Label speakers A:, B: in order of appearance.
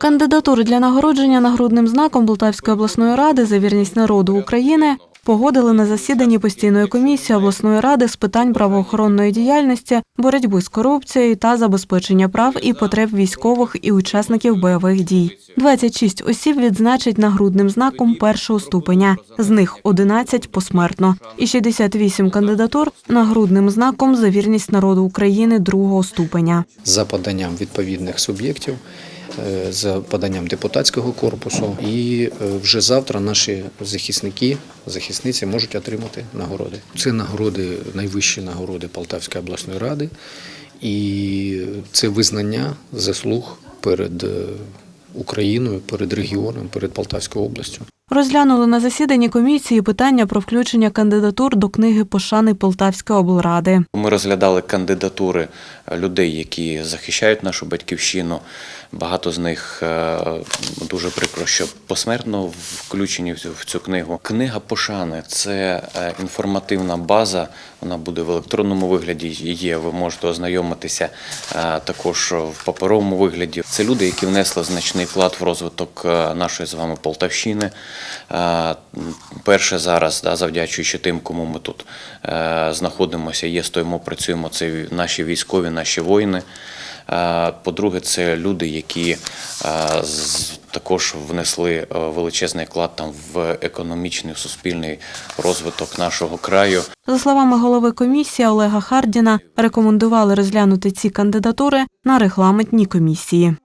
A: Кандидатури для нагородження нагрудним знаком Полтавської обласної ради за вірність народу України погодили на засіданні постійної комісії обласної ради з питань правоохоронної діяльності, боротьби з корупцією та забезпечення прав і потреб військових і учасників бойових дій. 26 осіб відзначать нагрудним знаком першого ступеня, з них 11 посмертно, і 68 кандидатур нагрудним знаком за вірність народу України другого ступеня.
B: за поданням відповідних суб'єктів, за поданням депутатського корпусу. І е, вже завтра наші захисники, захисниці можуть отримати нагороди. Це нагороди, найвищі нагороди Полтавської обласної ради, і це визнання заслуг перед е, Україною, перед регіоном, перед Полтавською областю.
A: Розглянули на засіданні комісії питання про включення кандидатур до книги пошани Полтавської облради.
C: Ми розглядали кандидатури людей, які захищають нашу батьківщину. Багато з них е, дуже прикро, що посмертно включені в цю- книгу. Книга пошани це е, інформативна база. Вона буде в електронному вигляді. Є. Ви можете ознайомитися е, також в паперовому вигляді. Це люди, які внесли значний вклад в розвиток е, нашої з вами Полтавщини. Е, Перше зараз, да, завдячуючи тим, кому ми тут е, знаходимося, є, стоїмо, працюємо. Це наші військові, наші воїни. Е, По-друге, це люди, які також внесли величезний вклад там в економічний, суспільний розвиток нашого краю.
A: За словами голови комісії Олега Хардіна, рекомендували розглянути ці кандидатури на регламентній комісії.